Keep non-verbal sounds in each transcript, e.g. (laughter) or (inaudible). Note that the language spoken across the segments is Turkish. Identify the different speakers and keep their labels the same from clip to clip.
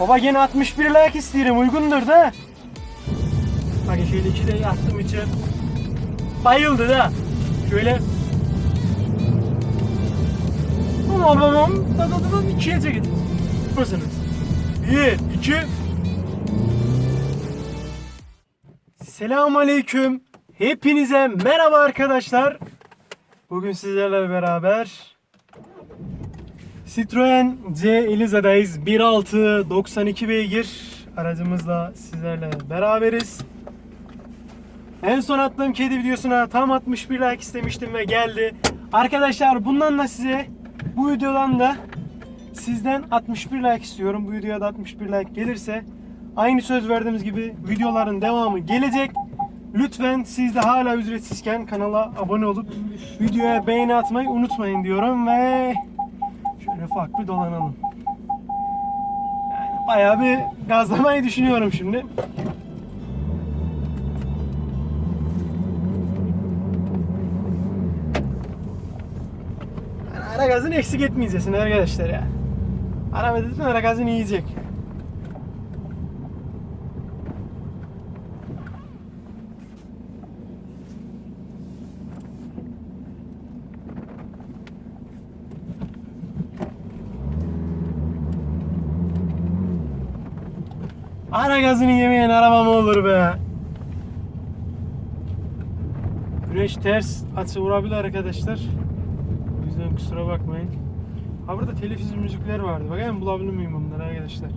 Speaker 1: Baba gene 61 like isterim uygundur da. Bak şöyle iki de attım içi. Bayıldı da. Şöyle. Tamam tamam. Da da da da ikiye çekin. Mısınız? Bir, iki. Selamun Aleyküm. Hepinize merhaba arkadaşlar. Bugün sizlerle beraber Citroen C Eliza'dayız. 1.6 92 beygir aracımızla sizlerle beraberiz. En son attığım kedi videosuna tam 61 like istemiştim ve geldi. Arkadaşlar bundan da size bu videodan da sizden 61 like istiyorum. Bu videoya da 61 like gelirse aynı söz verdiğimiz gibi videoların devamı gelecek. Lütfen siz de hala ücretsizken kanala abone olup videoya beğeni atmayı unutmayın diyorum ve şöyle ufak bir dolanalım. Yani bayağı bir gazlamayı düşünüyorum şimdi. Yani ara gazını eksik etmeyeceksin arkadaşlar ya. Ara dedim ara gazını yiyecek. Ara gazını yemeyen araba mı olur be? Güneş ters açı vurabilir arkadaşlar. O yüzden kusura bakmayın. Ha burada telifsiz müzikler vardı. Bakayım bulabilir miyim bunları arkadaşlar?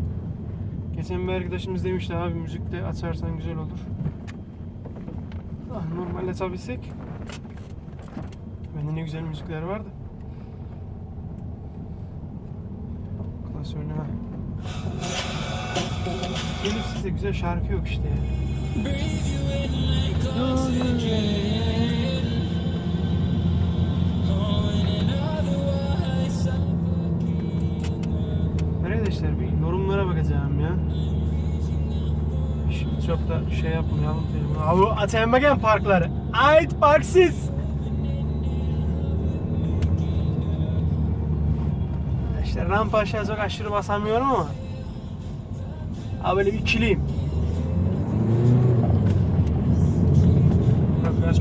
Speaker 1: Geçen bir arkadaşımız demişti abi müzikte açarsan güzel olur. Ah normal açabilsek. Bende ne güzel müzikler vardı. Klasörüne ha. Telifsiz de güzel şarkı yok işte. Arkadaşlar bir yorumlara bakacağım ya. Şimdi çok da şey yapmayalım. Abi atayım bakayım parkları. Ait parksız. İşte rampa aşağı çok aşırı basamıyorum ama. Abi böyle bir ikiliyim. Bak biraz.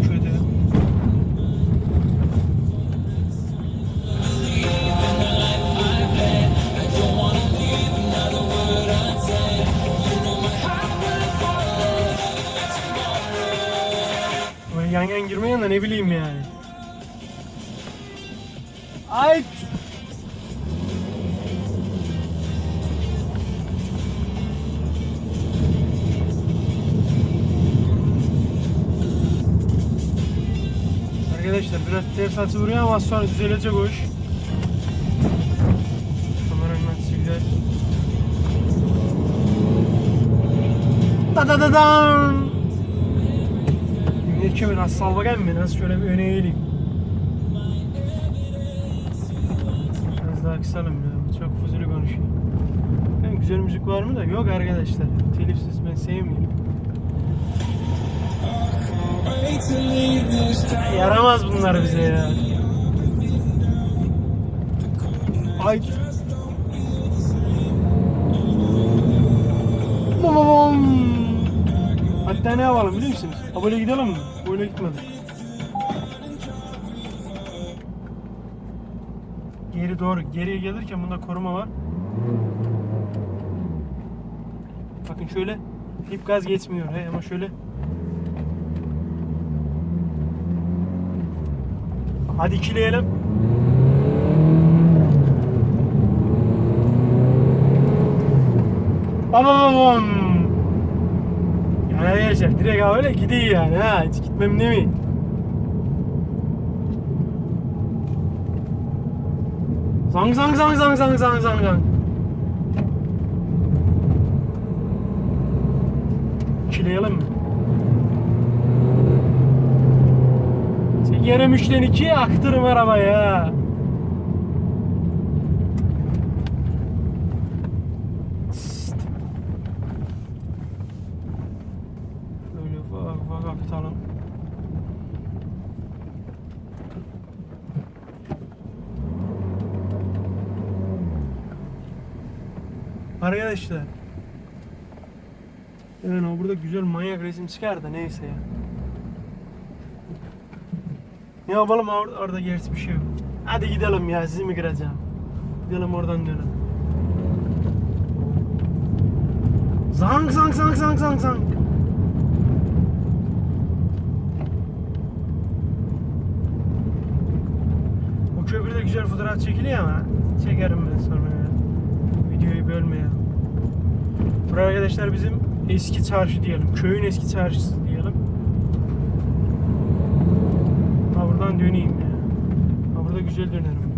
Speaker 1: Böyle yan yan girmeyen de ne bileyim yani. Ay. Arkadaşlar biraz ters açı vuruyor ama az sonra düzelecek o iş. Kameranın açısı güzel. Da da da dam. Emniyet kemeri az sal bakayım mı? Nasıl şöyle bir öne eğileyim. Biraz daha kısalım ya. Çok fuzuli konuşuyor. Hem güzel müzik var mı da? Yok arkadaşlar. Telifsiz ben sevmiyorum. Yaramaz bunlar bize ya. Ay. Bom. Hatta ne yapalım biliyor musunuz? Ha böyle gidelim mi? Böyle gitmedik. Geri doğru. Geriye gelirken bunda koruma var. Bakın şöyle. Dip gaz geçmiyor. He, ama şöyle. Hadi ikileyelim. Bam bam bam. Yani arkadaşlar direkt öyle gidiyor yani ha hiç gitmem değil mi? Zang zang zang zang zang zang zang zang. İkileyelim mi? Çekerim üçten ikiye aktırım ufak akıtalım. Arkadaşlar. Yani o burada güzel manyak resim çıkar da neyse ya. Ne yapalım orada, orada gerisi bir şey yok. Hadi gidelim ya sizi mi kıracağım? Gidelim oradan dönelim. Zank zank zank zank zank zank. O köprüde güzel fotoğraf çekiliyor ama çekerim ben sonra ya. Videoyu bölmeyelim. Buraya arkadaşlar bizim eski çarşı diyelim. Köyün eski çarşısı diyelim. Ha buradan döneyim ya. Ha burada güzel dönerim.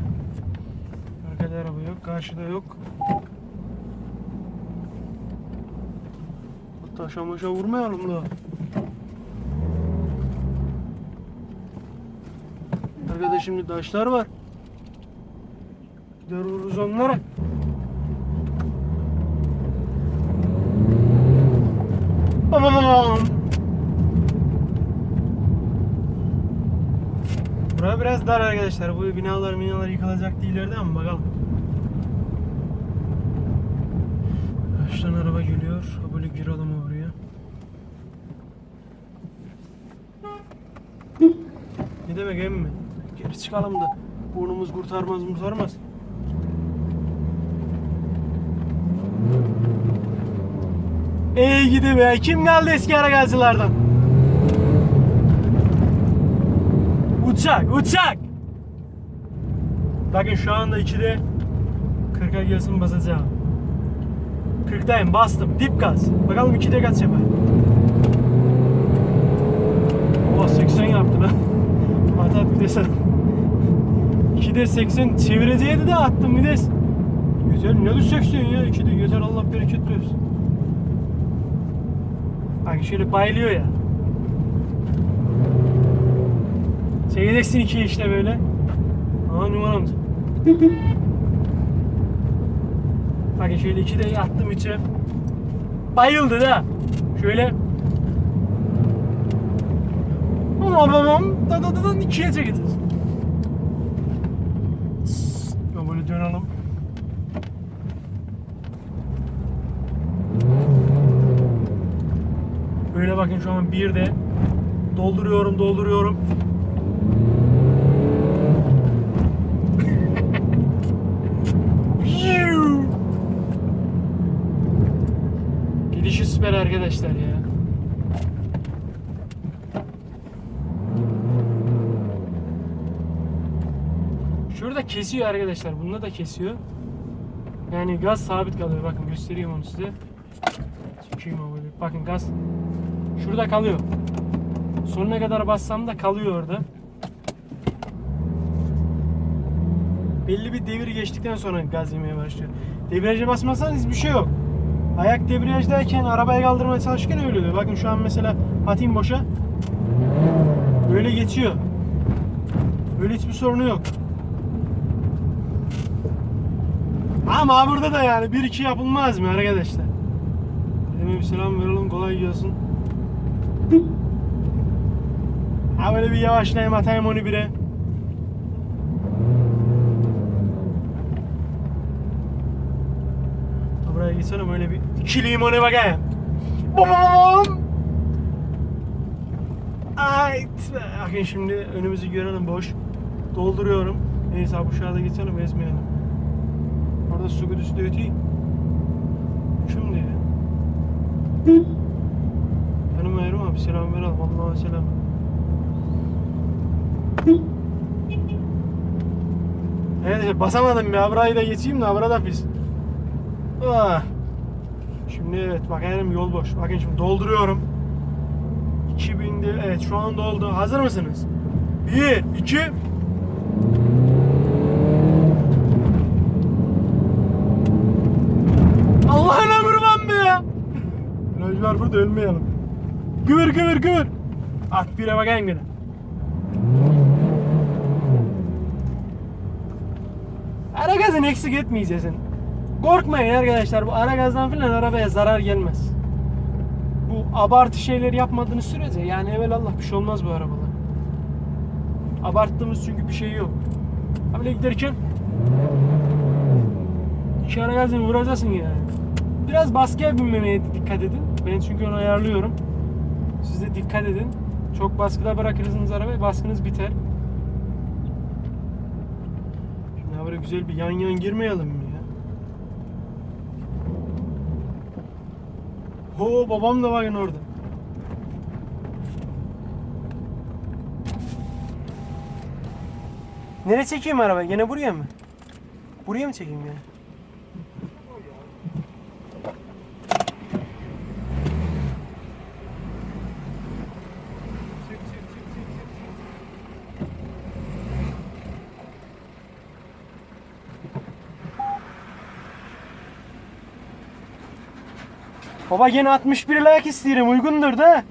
Speaker 1: Arkada araba yok, karşıda yok. Taşa maşa vurmayalım da. Arkada şimdi taşlar var. Gider vururuz onlara. Bam bam Bura biraz dar arkadaşlar. Bu binalar binalar yıkılacak değil ileride ama bakalım. Karşıdan araba geliyor. Böyle girelim oraya. Ne demek emmi? Geri çıkalım da burnumuz kurtarmaz kurtarmaz. Ey gidi be kim kaldı eski aragazcılardan? Uçak uçak. Bakın şu anda 2'de 40'a gelsin basacağım. 40'dayım bastım dip gaz. Bakalım 2'de kaç yapar. Oha 80 yaptı lan. (laughs) Atat bir de sen. 2'de 80 çevireceğiydi de attım bir de. Yeter ne de 80 ya 2'de yeter Allah bereket versin. Bak şöyle bayılıyor ya. Çekeceksin ikiye işte böyle. Aa numaram. Bakın şöyle iki de yattım içe. Bayıldı da. Şöyle. Aman. Da da da da ikiye çekeceğiz. Böyle dönelim. Böyle bakın şu an bir de dolduruyorum dolduruyorum. Arkadaşlar ya. Şurada kesiyor arkadaşlar. Bunda da kesiyor. Yani gaz sabit kalıyor. Bakın göstereyim onu size. Çekeyim o böyle. Bakın gaz şurada kalıyor. Sonuna kadar bassam da kalıyor orada. Belli bir devir geçtikten sonra gaz yemeye başlıyor. Debriyaja basmazsanız bir şey yok. Ayak debriyajdayken arabayı kaldırmaya çalışırken öyle oluyor. Bakın şu an mesela patin boşa. Böyle geçiyor. Böyle hiçbir sorunu yok. Ama burada da yani bir iki yapılmaz mı arkadaşlar? Dedeme bir selam verelim kolay gelsin. Ha böyle bir yavaşlayayım atayım onu bire. Buraya geçsene böyle bir iki limonu bakayım. Bum! Ay, bakın şimdi önümüzü görelim boş. Dolduruyorum. Neyse bu şurada geçelim ezmeyelim. Orada su güdüsü de öteyim. Şimdi. Benim ayrım abi selam verelim. Allah'a selam. Evet basamadım ya. Burayı da geçeyim de burada pis. Ah. Şimdi evet bakayım yol boş. Bakın şimdi dolduruyorum. 2000'de evet şu an doldu. Hazır mısınız? 1 2 Allah'ına kurban be ya. Virajlar burada ölmeyelim. Kıvır kıvır kıvır. At bire bakayım gene. Ara gazını eksik etmeyeceksin. Korkmayın arkadaşlar bu ara gazdan falan arabaya zarar gelmez. Bu abartı şeyleri yapmadığınız sürece yani evvelallah bir şey olmaz bu arabalar. Abarttığımız çünkü bir şey yok. Böyle giderken iki ara gazını vuracaksın yani. Biraz baskıya binmemeye dikkat edin. Ben çünkü onu ayarlıyorum. Siz de dikkat edin. Çok baskıda bırakırsınız arabayı baskınız biter. Şimdi böyle güzel bir yan yan girmeyelim Ho babam da bakın orada. Nereye çekeyim arabayı? Gene buraya mı? Buraya mı çekeyim gene? Baba gene 61 like isterim uygundur da.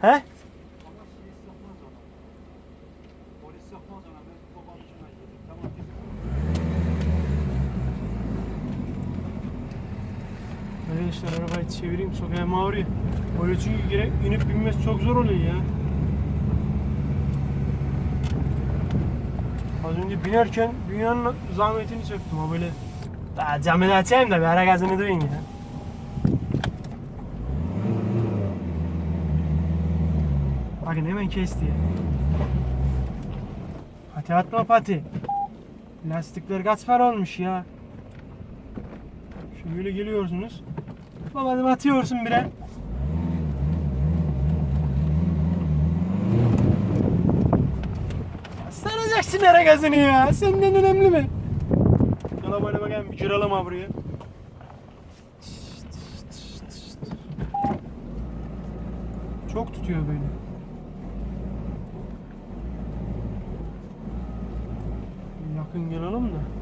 Speaker 1: He? Arkadaşlar arabayı çevireyim sokağa mağruyor. Böyle çünkü gire, inip binmesi çok zor oluyor ya. Az önce binerken dünyanın zahmetini çektim ha böyle. Daha camını açayım da bir ara gazını duyun ya. Bakın hemen kesti ya. Pati atma pati. Lastikler kaç para olmuş ya. Şöyle geliyorsunuz. Babacım atıyorsun bire. Saracaksın ara gazını ya. Senden önemli mi? Yana böyle bakayım bir cıralama buraya. Çok tutuyor böyle. Yakın gelelim de.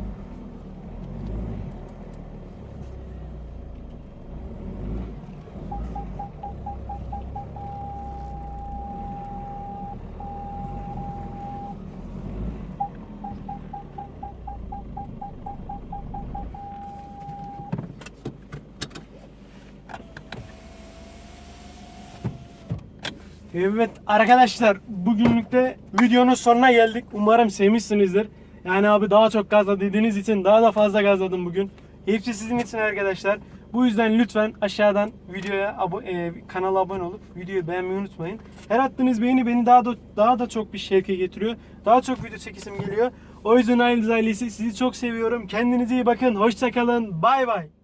Speaker 1: Evet arkadaşlar bugünlük de videonun sonuna geldik. Umarım sevmişsinizdir. Yani abi daha çok gazla dediğiniz için daha da fazla gazladım bugün. Hepsi sizin için arkadaşlar. Bu yüzden lütfen aşağıdan videoya abo- e, kanala abone olup videoyu beğenmeyi unutmayın. Her attığınız beğeni beni daha da daha da çok bir şevke getiriyor. Daha çok video çekisim geliyor. O yüzden ailesi sizi çok seviyorum. Kendinize iyi bakın. Hoşçakalın. Bay bay.